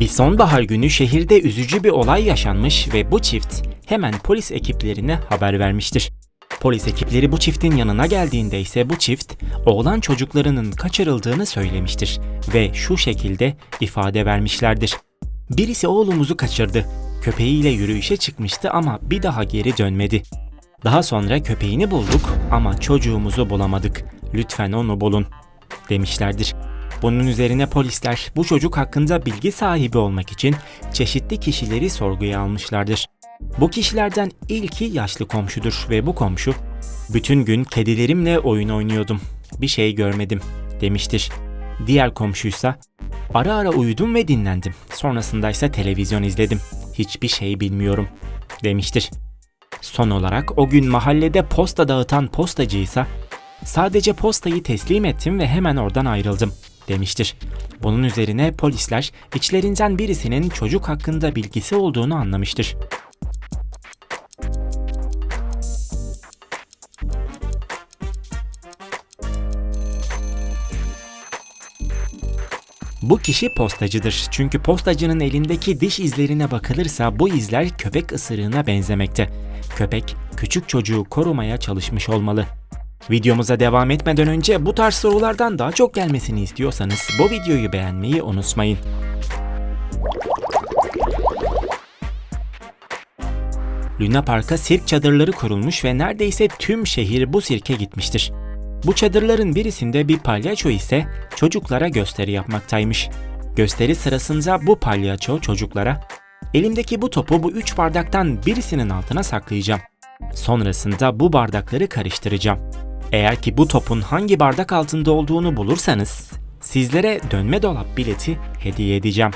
Bir sonbahar günü şehirde üzücü bir olay yaşanmış ve bu çift hemen polis ekiplerine haber vermiştir. Polis ekipleri bu çiftin yanına geldiğinde ise bu çift oğlan çocuklarının kaçırıldığını söylemiştir ve şu şekilde ifade vermişlerdir. Birisi oğlumuzu kaçırdı. Köpeğiyle yürüyüşe çıkmıştı ama bir daha geri dönmedi. Daha sonra köpeğini bulduk ama çocuğumuzu bulamadık. Lütfen onu bulun demişlerdir. Bunun üzerine polisler bu çocuk hakkında bilgi sahibi olmak için çeşitli kişileri sorguya almışlardır. Bu kişilerden ilki yaşlı komşudur ve bu komşu bütün gün kedilerimle oyun oynuyordum. Bir şey görmedim demiştir. Diğer komşuysa ara ara uyudum ve dinlendim. Sonrasında ise televizyon izledim. Hiçbir şey bilmiyorum demiştir. Son olarak o gün mahallede posta dağıtan postacıysa sadece postayı teslim ettim ve hemen oradan ayrıldım demiştir. Bunun üzerine polisler içlerinden birisinin çocuk hakkında bilgisi olduğunu anlamıştır. Bu kişi postacıdır. Çünkü postacının elindeki diş izlerine bakılırsa bu izler köpek ısırığına benzemekte. Köpek küçük çocuğu korumaya çalışmış olmalı. Videomuza devam etmeden önce bu tarz sorulardan daha çok gelmesini istiyorsanız bu videoyu beğenmeyi unutmayın. Luna Park'a sirk çadırları kurulmuş ve neredeyse tüm şehir bu sirke gitmiştir. Bu çadırların birisinde bir palyaço ise çocuklara gösteri yapmaktaymış. Gösteri sırasında bu palyaço çocuklara elimdeki bu topu bu üç bardaktan birisinin altına saklayacağım. Sonrasında bu bardakları karıştıracağım. Eğer ki bu topun hangi bardak altında olduğunu bulursanız sizlere dönme dolap bileti hediye edeceğim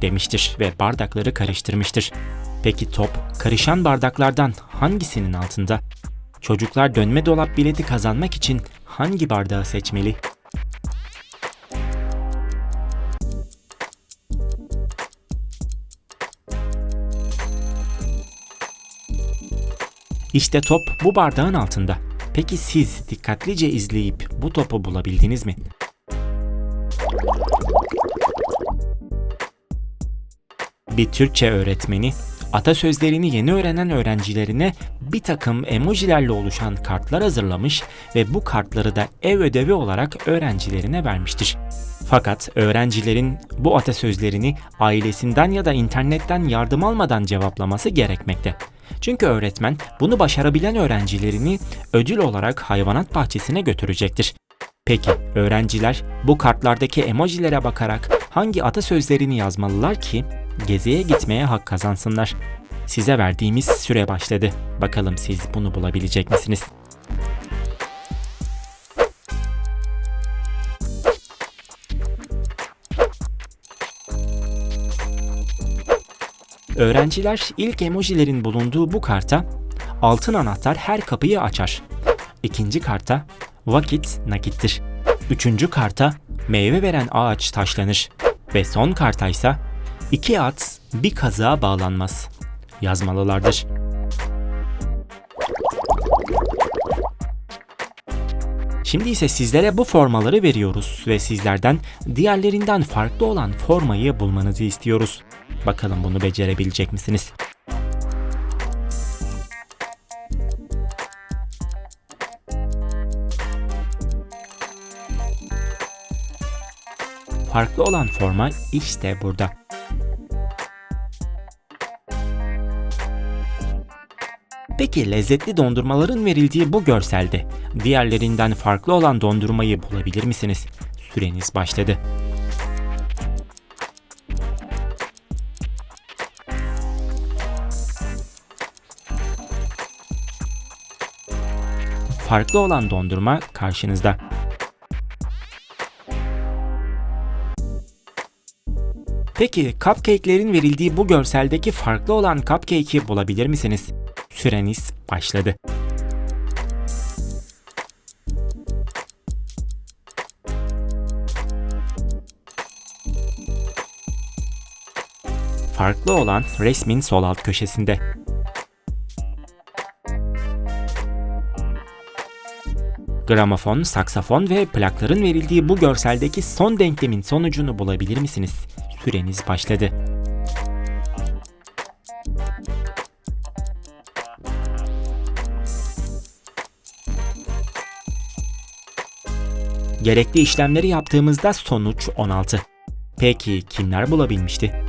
demiştir ve bardakları karıştırmıştır. Peki top karışan bardaklardan hangisinin altında? Çocuklar dönme dolap bileti kazanmak için hangi bardağı seçmeli? İşte top bu bardağın altında. Peki siz dikkatlice izleyip bu topu bulabildiniz mi? Bir Türkçe öğretmeni atasözlerini yeni öğrenen öğrencilerine bir takım emojilerle oluşan kartlar hazırlamış ve bu kartları da ev ödevi olarak öğrencilerine vermiştir. Fakat öğrencilerin bu atasözlerini ailesinden ya da internetten yardım almadan cevaplaması gerekmekte. Çünkü öğretmen bunu başarabilen öğrencilerini ödül olarak hayvanat bahçesine götürecektir. Peki öğrenciler bu kartlardaki emojilere bakarak hangi atasözlerini yazmalılar ki geziye gitmeye hak kazansınlar? Size verdiğimiz süre başladı. Bakalım siz bunu bulabilecek misiniz? Öğrenciler ilk emojilerin bulunduğu bu karta altın anahtar her kapıyı açar. İkinci karta vakit nakittir. Üçüncü karta meyve veren ağaç taşlanır. Ve son kartaysa iki at bir kazığa bağlanmaz yazmalılardır. Şimdi ise sizlere bu formaları veriyoruz ve sizlerden diğerlerinden farklı olan formayı bulmanızı istiyoruz. Bakalım bunu becerebilecek misiniz? Farklı olan forma işte burada. Peki lezzetli dondurmaların verildiği bu görselde diğerlerinden farklı olan dondurmayı bulabilir misiniz? Süreniz başladı. Farklı olan dondurma karşınızda. Peki cupcake'lerin verildiği bu görseldeki farklı olan cupcake'i bulabilir misiniz? Süreniz başladı. Farklı olan resmin sol alt köşesinde. Gramofon, saksafon ve plakların verildiği bu görseldeki son denklemin sonucunu bulabilir misiniz? Süreniz başladı. Gerekli işlemleri yaptığımızda sonuç 16. Peki kimler bulabilmişti?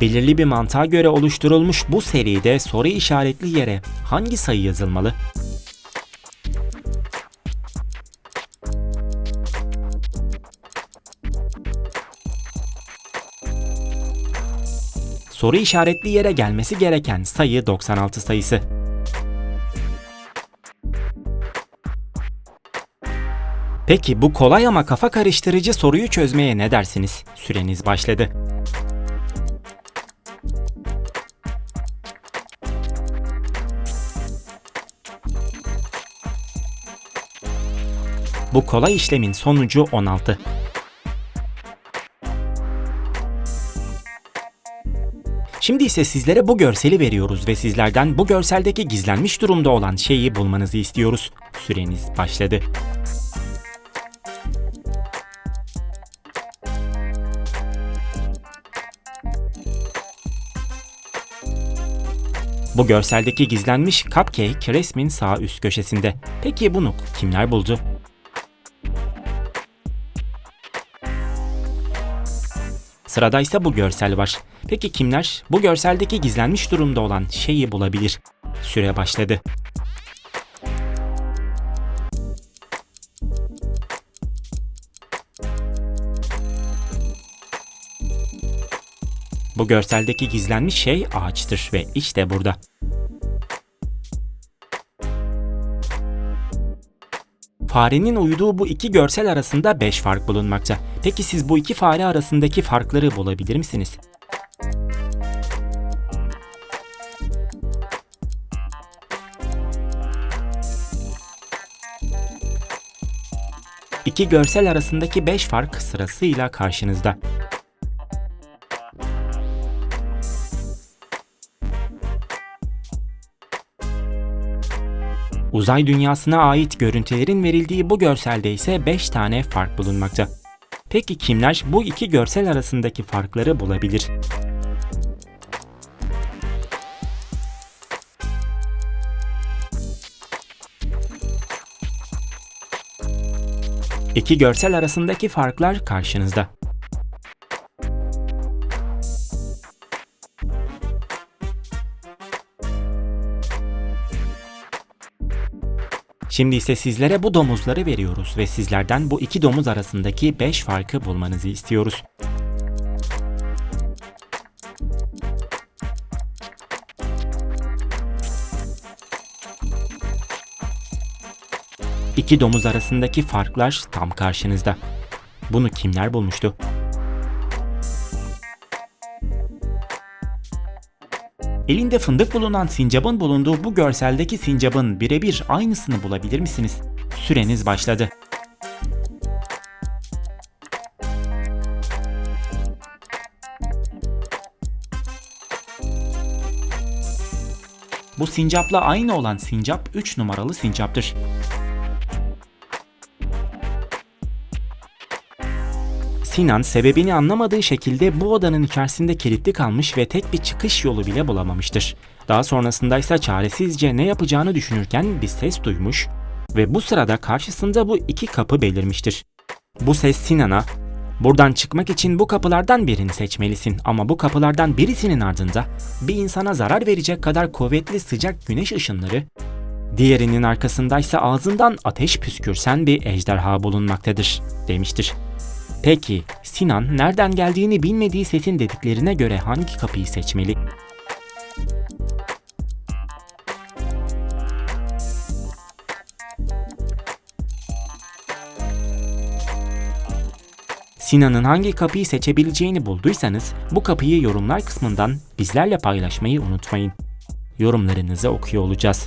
Belirli bir mantığa göre oluşturulmuş bu seride soru işaretli yere hangi sayı yazılmalı? Soru işaretli yere gelmesi gereken sayı 96 sayısı. Peki bu kolay ama kafa karıştırıcı soruyu çözmeye ne dersiniz? Süreniz başladı. Bu kolay işlemin sonucu 16. Şimdi ise sizlere bu görseli veriyoruz ve sizlerden bu görseldeki gizlenmiş durumda olan şeyi bulmanızı istiyoruz. Süreniz başladı. Bu görseldeki gizlenmiş cupcake resmin sağ üst köşesinde. Peki bunu kimler buldu? Sırada ise bu görsel var. Peki kimler bu görseldeki gizlenmiş durumda olan şeyi bulabilir? Süre başladı. Bu görseldeki gizlenmiş şey ağaçtır ve işte burada. Farenin uyuduğu bu iki görsel arasında 5 fark bulunmakta. Peki siz bu iki fare arasındaki farkları bulabilir misiniz? İki görsel arasındaki 5 fark sırasıyla karşınızda. Uzay dünyasına ait görüntülerin verildiği bu görselde ise 5 tane fark bulunmakta. Peki kimler bu iki görsel arasındaki farkları bulabilir? İki görsel arasındaki farklar karşınızda. Şimdi ise sizlere bu domuzları veriyoruz ve sizlerden bu iki domuz arasındaki 5 farkı bulmanızı istiyoruz. İki domuz arasındaki farklar tam karşınızda. Bunu kimler bulmuştu? Elinde fındık bulunan sincabın bulunduğu bu görseldeki sincabın birebir aynısını bulabilir misiniz? Süreniz başladı. Bu sincapla aynı olan sincap 3 numaralı sincaptır. Sinan sebebini anlamadığı şekilde bu odanın içerisinde kilitli kalmış ve tek bir çıkış yolu bile bulamamıştır. Daha sonrasında ise çaresizce ne yapacağını düşünürken bir ses duymuş ve bu sırada karşısında bu iki kapı belirmiştir. Bu ses Sinan'a Buradan çıkmak için bu kapılardan birini seçmelisin ama bu kapılardan birisinin ardında bir insana zarar verecek kadar kuvvetli sıcak güneş ışınları, diğerinin arkasındaysa ağzından ateş püskürsen bir ejderha bulunmaktadır demiştir. Peki Sinan nereden geldiğini bilmediği sesin dediklerine göre hangi kapıyı seçmeli? Sinan'ın hangi kapıyı seçebileceğini bulduysanız bu kapıyı yorumlar kısmından bizlerle paylaşmayı unutmayın. Yorumlarınızı okuyor olacağız.